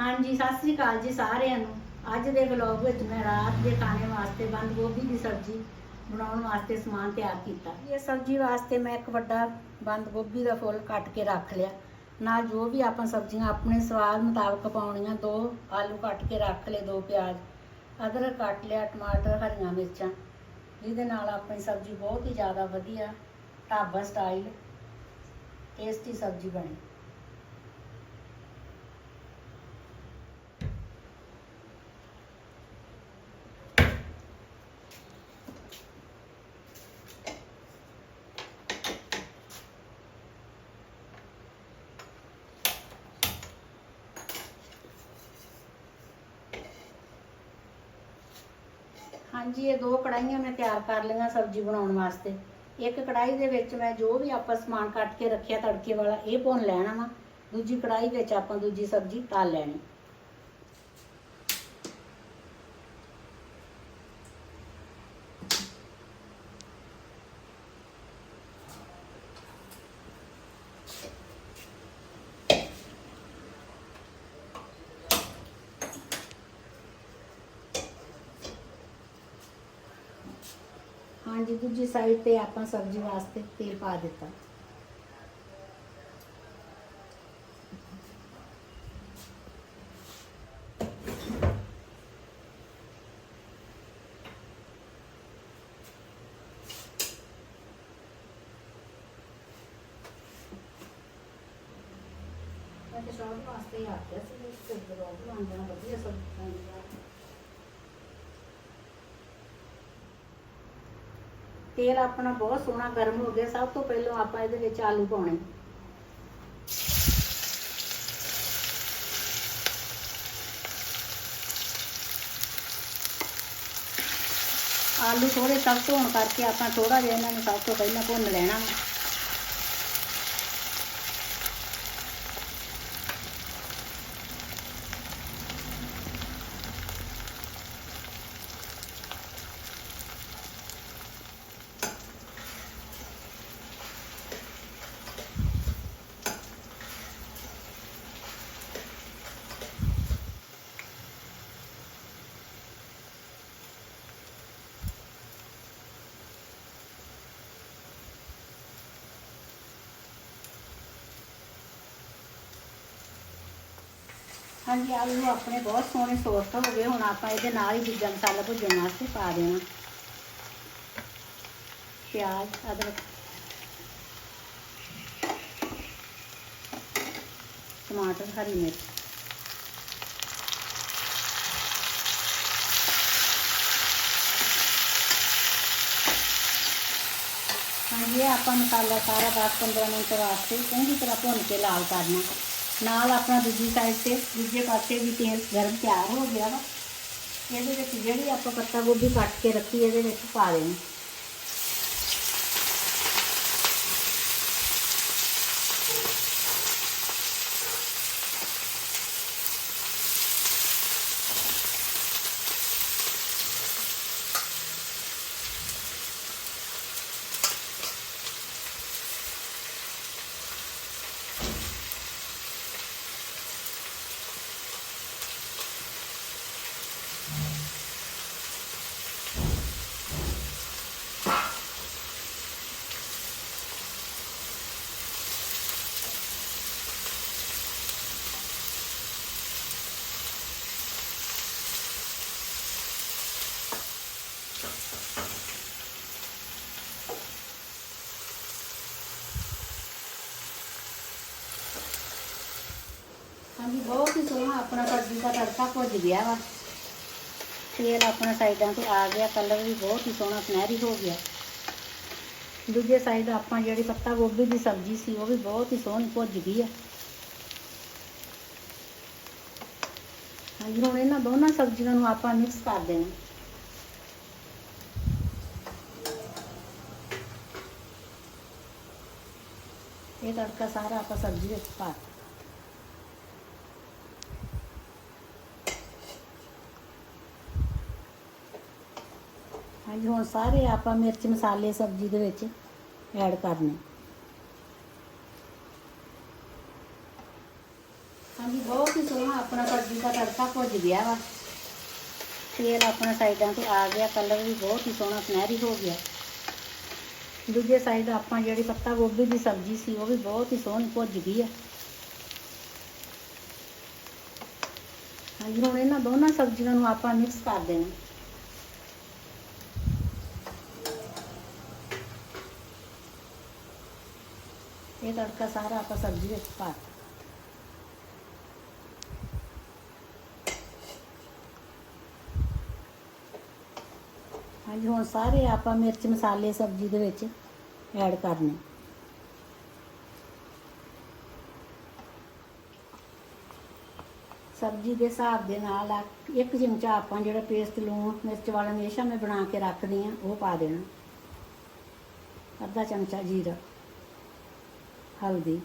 ਹਾਂਜੀ, ਸਤਿ ਸ੍ਰੀ ਅਕਾਲ ਜੀ ਸਾਰਿਆਂ ਨੂੰ। ਅੱਜ ਦੇ ਵਲੌਗ ਵਿੱਚ ਮੈਂ ਰਾਤ ਦੇ ਖਾਣੇ ਵਾਸਤੇ ਬੰਦ ਗੋਭੀ ਦੀ ਸਬਜ਼ੀ ਬਣਾਉਣ ਵਾਸਤੇ ਸਮਾਨ ਤਿਆਰ ਕੀਤਾ। ਇਹ ਸਬਜ਼ੀ ਵਾਸਤੇ ਮੈਂ ਇੱਕ ਵੱਡਾ ਬੰਦ ਗੋਭੀ ਦਾ ਫੁੱਲ ਕੱਟ ਕੇ ਰੱਖ ਲਿਆ। ਨਾਲ ਜੋ ਵੀ ਆਪਾਂ ਸਬਜ਼ੀਆਂ ਆਪਣੇ ਸਵਾਦ ਮੁਤਾਬਕ ਪਾਉਣੀਆਂ, ਦੋ ਆਲੂ ਕੱਟ ਕੇ ਰੱਖ ਲਏ, ਦੋ ਪਿਆਜ਼, ਅਦਰਕ ਕੱਟ ਲਿਆ, ਟਮਾਟਰ, ਹਰੀਆਂ ਮਿਰਚਾਂ। ਜਿਹਦੇ ਨਾਲ ਆਪਣੀ ਸਬਜ਼ੀ ਬਹੁਤ ਹੀ ਜ਼ਿਆਦਾ ਵਧੀਆ ਢਾਬਾ ਸਟਾਈਲ ਟੇਸਟੀ ਸਬਜ਼ੀ ਬਣੀ। ਹਾਂਜੀ ਇਹ ਦੋ ਕੜਾਈਆਂ ਮੈਂ ਤਿਆਰ ਕਰ ਲਈਆਂ ਸਬਜ਼ੀ ਬਣਾਉਣ ਵਾਸਤੇ। ਇੱਕ ਕੜਾਈ ਦੇ ਵਿੱਚ ਮੈਂ ਜੋ ਵੀ ਆਪਾਂ ਸਮਾਨ ਕੱਟ ਕੇ ਰੱਖਿਆ ਤੜਕੇ ਵਾਲਾ, ਇਹ ਭੁੰਨ ਲੈਣਾ ਵਾ। ਦੂਜੀ ਕੜਾਈ ਵਿੱਚ ਆਪਾਂ ਦੂਜੀ ਸਬਜ਼ੀ ਤਲ ਲੈਣੀ। ਹਾਂਜੀ, ਦੂਜੀ ਸਾਈਡ ਤੇ ਆਪਾਂ ਸਬਜ਼ੀ ਵਾਸਤੇ ਤੇਲ ਪਾ ਦਿੱਤਾ। ਮੈਂ ਤੇ ਸ਼ੌਕ ਵਾਸਤੇ ਹੀ ਆਖਿਆ ਸੀ ਇਸ ਤੇ ਬਲੌਗ ਬਣ ਜਾਣਾ ਵਧੀਆ ਸਬਜ਼ੀ ਬਣਦੀ ਆ ਤੇਲ ਆਪਣਾ ਬਹੁਤ ਸੋਹਣਾ ਗਰਮ ਹੋ ਗਿਆ, ਸਭ ਤੋਂ ਪਹਿਲਾਂ ਆਪਾਂ ਇਹਦੇ ਵਿੱਚ ਆਲੂ ਪਾਉਣੇ। ਆਲੂ ਥੋੜੇ ਸਖਤ ਧੋਣ ਕਰਕੇ ਆਪਾਂ ਥੋੜਾ ਜਿਹਾ ਇਹਨਾਂ ਨੂੰ ਸਭ ਤੋਂ ਪਹਿਲਾਂ ਭੁੰਨ ਲੈਣਾ ਹਾਂਜੀ, ਆਲੂ ਆਪਣੇ ਬਹੁਤ ਸੋਹਣੇ ਸੋਫਟ ਹੋ ਗਏ, ਹੁਣ ਆਪਾਂ ਇਹਦੇ ਨਾਲ ਹੀ ਦੂਜਾ ਮਸਾਲਾ ਭੁੱਜਣ ਵਾਸਤੇ ਪਾ ਦੇਣਾ। ਪਿਆਜ਼, ਅਦਰਕ, ਟਮਾਟਰ, ਹਰੀ ਮਿਰਚ। ਹਾਂਜੀ, ਇਹ ਆਪਾਂ ਮਸਾਲਾ ਸਾਰਾ 10-15 ਮਿੰਟ ਵਾਸਤੇ ਚੰਗੀ ਤਰ੍ਹਾਂ ਭੁੰਨ ਕੇ ਲਾਲ ਕਰਨਾ। ਨਾਲ ਆਪਣਾ ਦੂਜੀ ਸਾਈਡ ਤੇ, ਦੂਜੇ ਪਾਸੇ ਵੀ ਤੇਲ ਗਰਮ ਤਿਆਰ ਹੋ ਗਿਆ ਵਾ। ਇਹਦੇ ਵਿੱਚ ਜਿਹੜੀ ਆਪਾਂ ਪੱਤਾ ਗੋਭੀ ਕੱਟ ਕੇ ਰੱਖੀ, ਇਹਦੇ ਵਿੱਚ ਪਾ ਦੇਣੀ। ਬਹੁਤ ਹੀ ਸੋਹਣਾ ਆਪਣਾ ਸਬਜ਼ੀ ਦਾ ਤੜਕਾ ਭੁੱਜ ਗਿਆ ਵਾ। ਤੇਲ ਆਪਣਾ ਸਾਈਡਾਂ ਤੇ ਆ ਗਿਆ, ਕਲਰ ਵੀ ਬਹੁਤ ਹੀ ਸੋਹਣਾ, ਸੁਨਹਿਰੀ ਹੋ ਗਿਆ। ਦੂਜੇ ਸਾਈਡ ਆਪਾਂ ਜਿਹੜੀ ਪੱਤਾ ਗੋਭੀ ਦੀ ਸਬਜ਼ੀ ਸੀ, ਉਹ ਵੀ ਬਹੁਤ ਹੀ ਸੋਹਣੀ ਭੁੱਜ ਗਈ ਆ। ਹਾਂਜੀ, ਹੁਣ ਇਹਨਾਂ ਦੋਨਾਂ ਸਬਜ਼ੀਆਂ ਨੂੰ ਆਪਾਂ ਮਿਕਸ ਕਰ ਦੇਣਾ। ਇਹ ਤੜਕਾ ਸਾਰਾ ਆਪਾਂ ਸਬਜ਼ੀ ਵਿੱਚ ਪਾ ਹਾਂਜੀ ਹੁਣ ਸਾਰੇ ਆਪਾਂ ਮਿਰਚ ਮਸਾਲੇ ਸਬਜ਼ੀ ਦੇ ਵਿੱਚ ਐਡ ਕਰਨੇ। ਹਾਂਜੀ, ਬਹੁਤ ਹੀ ਸੋਹਣਾ ਆਪਣਾ ਸਬਜ਼ੀ ਦਾ ਤੜਕਾ ਭੁੱਜ ਗਿਆ ਵਾ। ਤੇਲ ਆਪਣਾ ਸਾਈਡਾਂ ਤੇ ਆ ਗਿਆ, ਕਲਰ ਵੀ ਬਹੁਤ ਹੀ ਸੋਹਣਾ, ਸੁਨਹਿਰੀ ਹੋ ਗਿਆ। ਦੂਜੇ ਸਾਈਡ ਆਪਾਂ ਜਿਹੜੀ ਪੱਤਾ ਗੋਭੀ ਦੀ ਸਬਜ਼ੀ ਸੀ, ਉਹ ਵੀ ਬਹੁਤ ਹੀ ਸੋਹਣੀ ਭੁੱਜ ਗਈ ਆ। ਹਾਂਜੀ, ਹੁਣ ਇਹਨਾਂ ਦੋਨਾਂ ਸਬਜ਼ੀਆਂ ਨੂੰ ਆਪਾਂ ਮਿਕਸ ਕਰ ਦੇਣਾ। ਇਹ ਤੜਕਾ ਸਾਰਾ ਆਪਾਂ ਸਬਜ਼ੀ ਵਿੱਚ ਪਾ ਹਾਂਜੀ, ਹੁਣ ਸਾਰੇ ਆਪਾਂ ਮਿਰਚ ਮਸਾਲੇ ਸਬਜ਼ੀ ਦੇ ਵਿੱਚ ਐਡ ਕਰਨੇ। ਸਬਜ਼ੀ ਦੇ ਹਿਸਾਬ ਦੇ ਨਾਲ ਇੱਕ ਚਮਚਾ ਆਪਾਂ ਜਿਹੜਾ ਪੇਸਟ ਲੂਣ, ਮਿਰਚ ਵਾਲਾ ਹਮੇਸ਼ਾ ਮੈਂ ਬਣਾ ਕੇ ਰੱਖਦੀ ਆ, ਉਹ ਪਾ ਦੇਣਾ। ਅੱਧਾ ਚਮਚਾ ਜੀਰਾ। ਹਲਦੀ,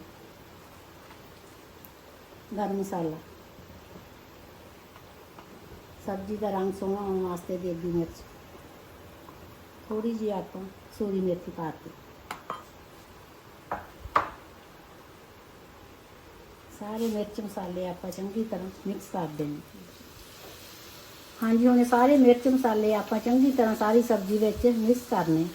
ਗਰਮ ਮਸਾਲਾ। ਸਬਜ਼ੀ ਦਾ ਰੰਗ ਸੋਹਣਾ ਆਉਣ ਵਾਸਤੇ ਦੇਗੀ ਮਿਰਚ। ਥੋੜੀ ਜਿਹੀ ਆਪਾਂ ਸੂਰੀ ਮੇਥੀ ਪਾ ਦਿੱਤੀ। ਸਾਰੇ ਮਿਰਚ ਮਸਾਲੇ ਆਪਾਂ ਚੰਗੀ ਤਰ੍ਹਾਂ ਮਿਕਸ ਕਰ ਦੇਣੇ। ਹਾਂਜੀ, ਹੁਣ ਸਾਰੇ ਮਿਰਚ ਮਸਾਲੇ ਆਪਾਂ ਚੰਗੀ ਤਰ੍ਹਾਂ ਸਾਰੀ ਸਬਜ਼ੀ ਵਿੱਚ ਮਿਕਸ ਕਰਨੇ।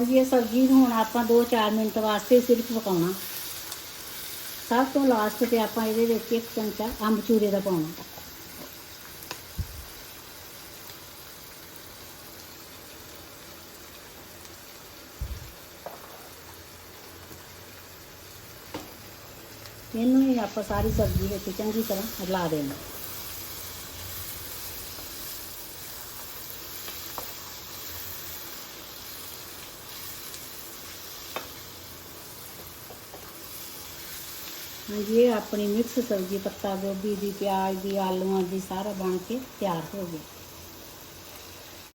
ਹਾਂਜੀ, ਇਹ ਸਬਜ਼ੀ ਨੂੰ ਹੁਣ ਆਪਾਂ 2-4 ਮਿੰਟ ਵਾਸਤੇ ਸਿਰਫ ਪਕਾਉਣਾ। ਸਭ ਤੋਂ ਲਾਸਟ ਤੇ ਆਪਾਂ ਇਹਦੇ ਵਿੱਚ ਇੱਕ ਚਮਚਾ ਅੰਬਚੂਰੇ ਦਾ ਪਾਉਣਾ। ਇਹਨੂੰ ਵੀ ਆਪਾਂ ਸਾਰੀ ਸਬਜ਼ੀ ਵਿੱਚ ਚੰਗੀ ਤਰ੍ਹਾਂ ਰਲਾ ਦੇਣਾ। ਹਾਂਜੀ, ਇਹ ਆਪਣੀ ਮਿਕਸ ਸਬਜ਼ੀ, ਪੱਤਾ ਗੋਭੀ ਦੀ, ਪਿਆਜ਼ ਦੀ, ਆਲੂਆਂ ਦੀ, ਸਾਰਾ ਬਣ ਕੇ ਤਿਆਰ ਹੋ ਗਿਆ।